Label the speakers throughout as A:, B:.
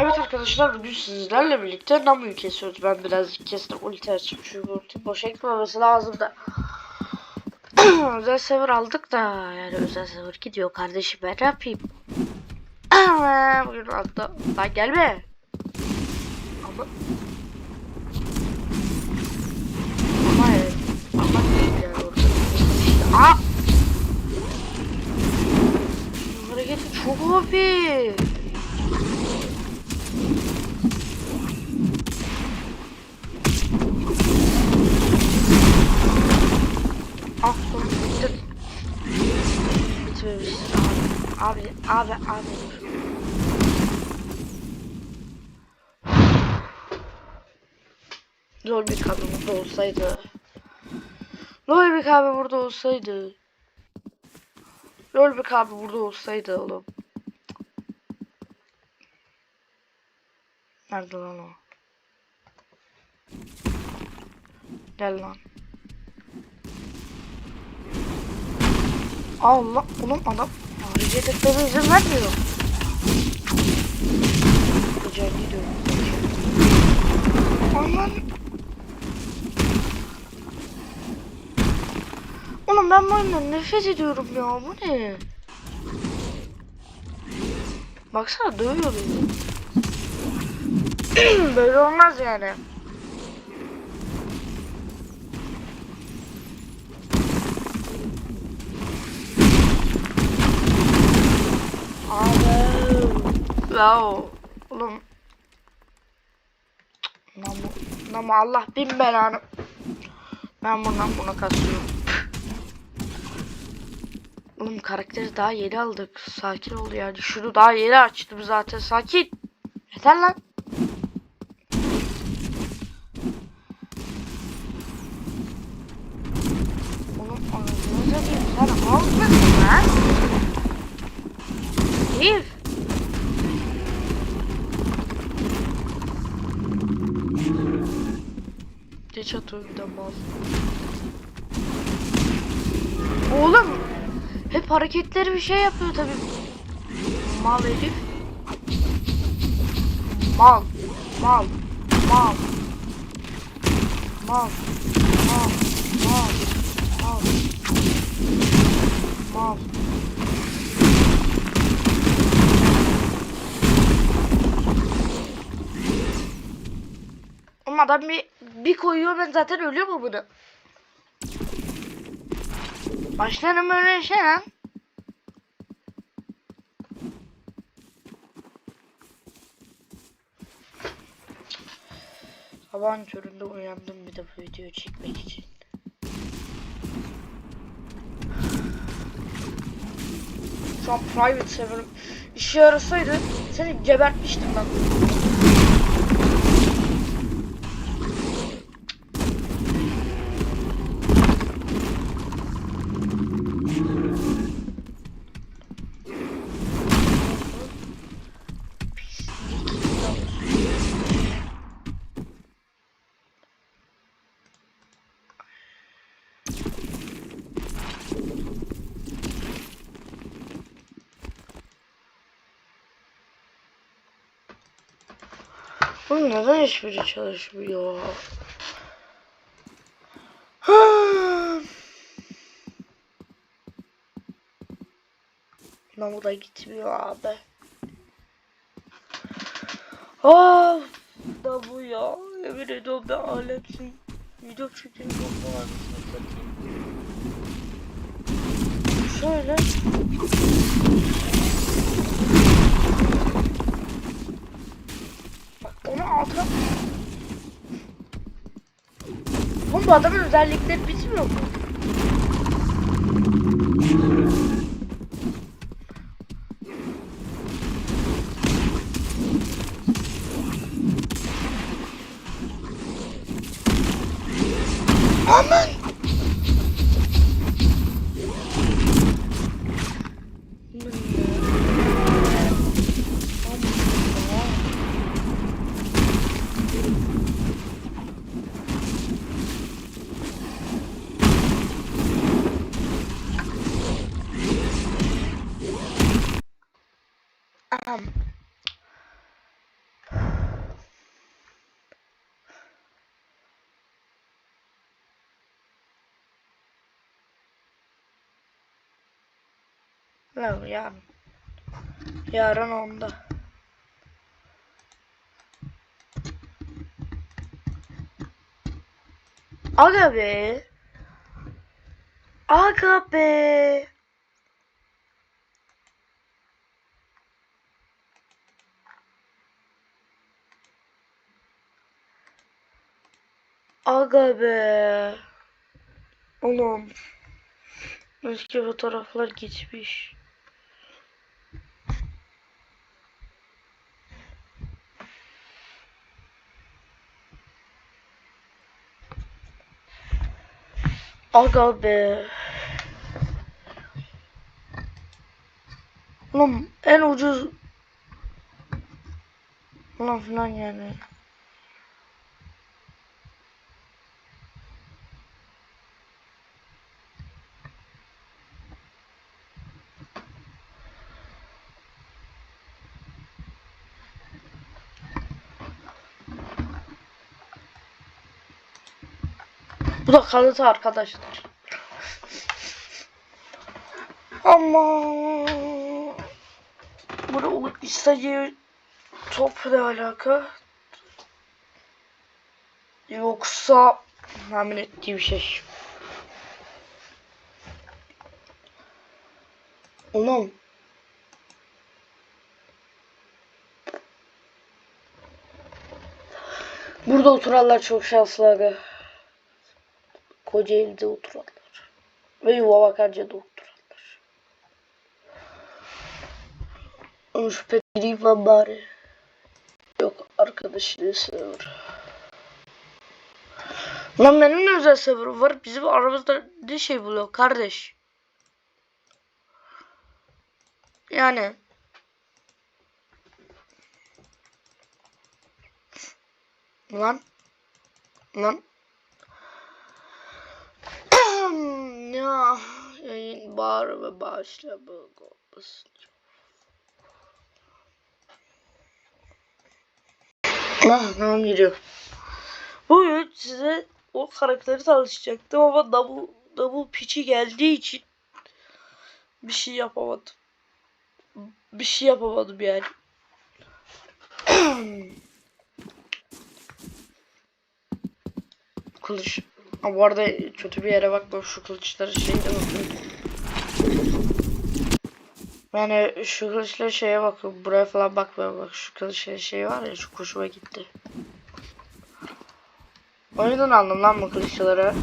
A: Evet arkadaşlar bugün sizlerle birlikte Namu'yu kesiyoruz. Ben birazcık kestim ulti açıp çünkü ulti boşa gitmemesi lazım da. özel server aldık da yani özel server gidiyor kardeşim ben ne yapayım? bugün hatta lan gelme. Ama ama evet. Ama yani orada. İşte, aa! Hareketi çok hafif. Ah dur bitti. Bitmemiş. Abi abi abi abi dur. Lolbik abi burada olsaydı. Lolbik abi burada olsaydı. Lolbik abi burada olsaydı oğlum. Nerede lan o? Gel lan. Allah oğlum adam hareket etmeme izin vermiyor. Güzel gidiyorum. Aman. Oğlum ben bu oyundan nefret ediyorum ya bu ne? Baksana dövüyor beni. Böyle olmaz yani. Ya oğlum. Namu, namu Allah bin belanı. Ben bundan buna kasıyorum. Oğlum karakteri daha yeni aldık. Sakin ol yani. Şunu daha yeni açtım zaten. Sakin. Yeter lan. Geç atıyor bir de mal. Oğlum. Hep hareketleri bir şey yapıyor tabi. Mal herif. Mal. Mal. Mal. Mal. Mal. Mal. Mal. Mal. Ama adam bir, bir koyuyor ben zaten ölüyor mu bunu? Başlarım öyle şey lan. Sabahın köründe uyandım bir de bu videoyu çekmek için. Şu an private server'ım işe yarasaydı seni gebertmiştim ben. Oğlum neden hiçbiri çalışmıyor? Lan bu da gitmiyor abi. Ah, da bu ya. Yemin ediyorum ben alemsin. Video bu anasını satayım. Şöyle. adamın özellikleri bizim yok. Ne yarın. Yarın onda. Aga be. Aga be. Aga be. Oğlum. Eski fotoğraflar gitmiş. Aga be. Oğlum en ucuz Ulan filan yani. Bu da kalıtı arkadaşlar. Ama o istediği top ne alaka? Yoksa tahmin ettiğim şey. Ulan Burada oturanlar çok şanslı aga. Kocaeli'de oturanlar. Ve Yuvabakarca'da oturanlar. Onu şüphe gireyim ben bari. Yok arkadaşını sever. Lan benim ne özel severim var. Bizim aramızda ne şey buluyor kardeş. Yani. Lan. Lan. Ya yayın bağır ve bağışla bu kopmasın. Ah tamam giriyor. Bugün size o karakteri tanışacaktım ama double, double piçi geldiği için bir şey yapamadım. Bir şey yapamadım yani. Kılıç. Ha, bu arada kötü bir yere bakma şu kılıçları şeyde bakın. Yani şu kılıçla şeye bakın buraya falan bakmıyorum bak şu kılıçla şey var ya şu hoşuma gitti. O aldım lan bu kılıçları.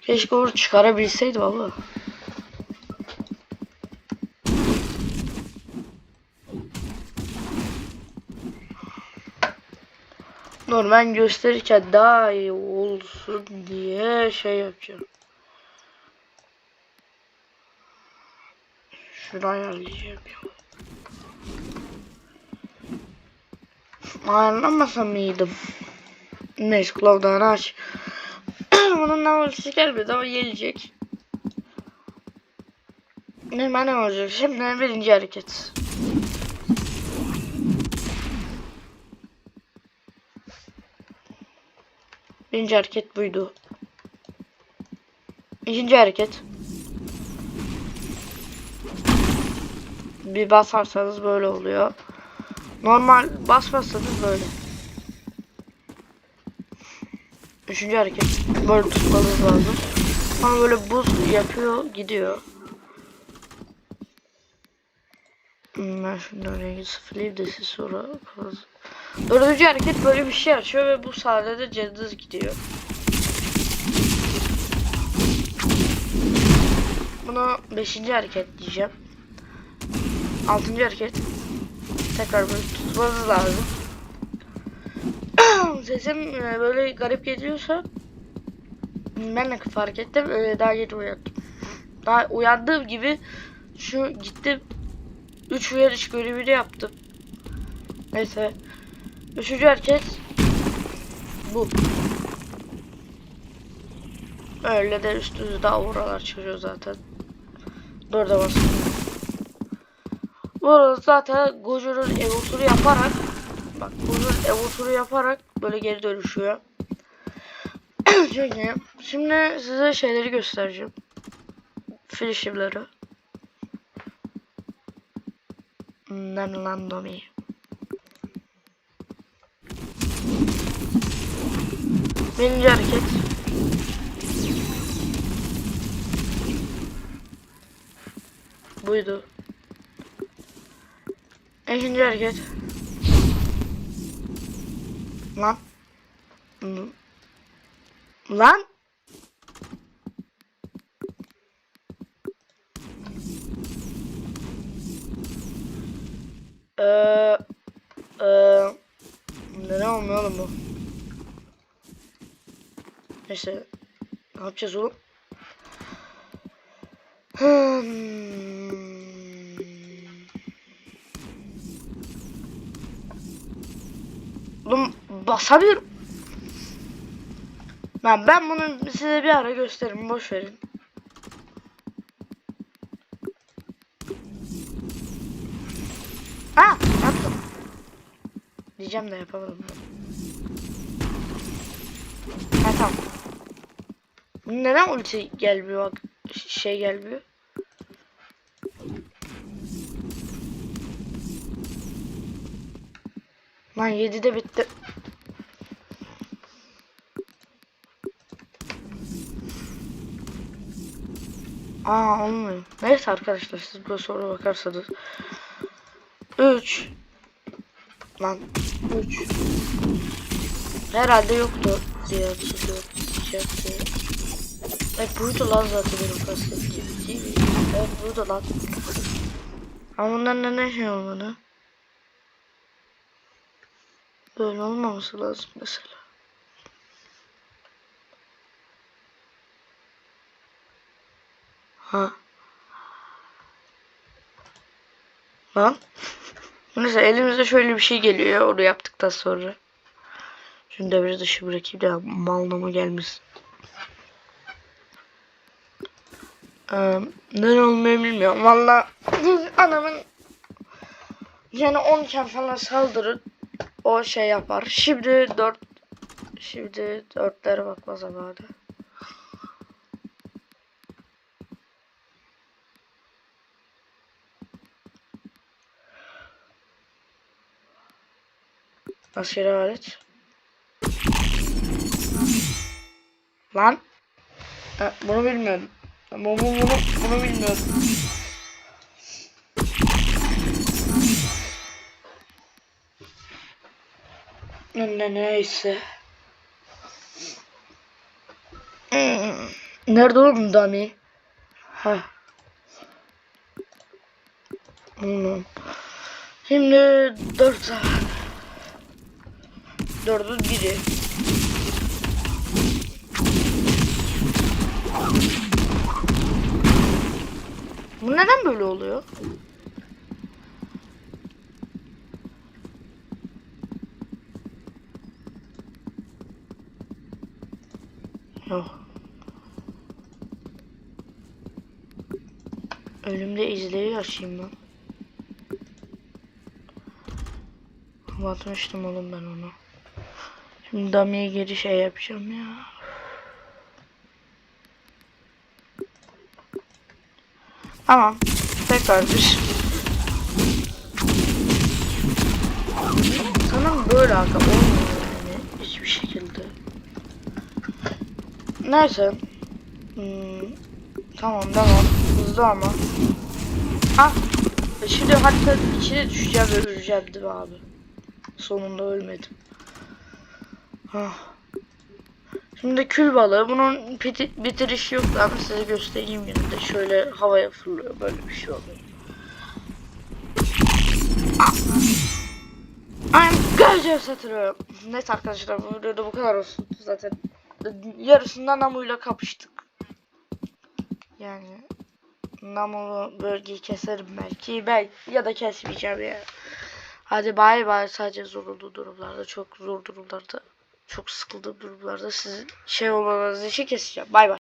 A: Keşke onu çıkarabilseydim ama. Normal gösterirken daha iyi olsun diye şey yapacağım. Şunu ayarlayacağım ya. Ayarlamasam mıydım? Neyse kulağından aç. Bunun navalisi gelmedi ama gelecek. Ne ne olacak? Şimdi birinci hareket. Birinci hareket buydu. İkinci hareket. Bir basarsanız böyle oluyor. Normal basmazsanız böyle. Üçüncü hareket. Böyle tutmanız lazım. Ama böyle buz yapıyor gidiyor. Hmm, Ben rengi sıfırlayayım da siz sonra kalın. Dördüncü hareket böyle bir şey açıyor ve bu sahnede Cengiz gidiyor. Bunu beşinci hareket diyeceğim. Altıncı hareket. Tekrar böyle tutmanız lazım. Sesim e, böyle garip geliyorsa ben de fark ettim. Öyle daha yeni uyandım. Daha uyandığım gibi şu gittim 3 uyarış görevini yaptım. Neyse. Üçüncü hareket bu. Öyle de üstünüzde daha oralar çıkıyor zaten. Dörde basın. Bu arada zaten Gojo'nun evosunu yaparak bak Gojo'nun evosunu yaparak böyle geri dönüşüyor. İyi. Şimdi size şeyleri göstereceğim. Finishimleri. Lan lan domi. Birinci hareket. Buydu. İkinci hareket. Lan. Lan. Eee eee neden olmuyor oğlum bu? Neyse ne yapacağız oğlum? Hmm. Oğlum basamıyorum. Ben ben bunu size bir ara gösteririm boş verin. Ha yaptım. Diyeceğim de yapamadım. Ha tamam. Neden ulti gelmiyor bak şey gelmiyor. Lan 7'de bitti. Aa olmuyor. Neyse arkadaşlar siz böyle sonra bakarsanız. 3 Lan 3 Herhalde yoktu diye hatırlıyorum. Şey. E buydu lan zaten benim değil mi? Evet buydu lan. Ama bundan neden şey olmadı? Böyle olmaması lazım mesela. Ha. Lan. Neyse elimize şöyle bir şey geliyor onu yaptıktan sonra. Şunu devre dışı bırakayım da malnama gelmesin. Ee, neden olmuyor bilmiyorum. Valla anamın yani 10 iken falan saldırır o şey yapar. Şimdi 4 şimdi 4'lere bakma zamanı. Askeri alet. Lan. Ha, bunu bilmiyordum. Bunu, bunu, bunu, bunu bilmiyordum. Ne neyse. Hmm. Nerede oğlum Dami? Ha. Hmm. Şimdi dört. Dördün biri. Bu neden böyle oluyor? Yok. Ölümde izleri açayım ben. Batmıştım oğlum ben onu. Şimdi damiye geri şey yapacağım ya. Tamam. Tekrar. Sana böyle aga olmuyor yani. Hiçbir şekilde. Neyse. Hmm, tamam tamam. Hızlı ama. Ah. Şimdi hatta içine düşeceğim ve öleceğim değil mi abi? Sonunda ölmedim. Ah. Şimdi kül balığı. Bunun bitirişi yok ama size göstereyim yine de. Şöyle havaya fırlıyor. Böyle bir şey oluyor. I'm geleceğim satırıyorum. Neyse arkadaşlar bu videoda bu kadar olsun. Zaten yarısından Namu'yla kapıştık. Yani Namu'lu bölgeyi keserim belki. belki ya da kesmeyeceğim ya. Hadi bay bay sadece zorlu durumlarda çok zor durumlarda çok sıkıldığım durumlarda sizin şey olmanız için keseceğim. Bay bay.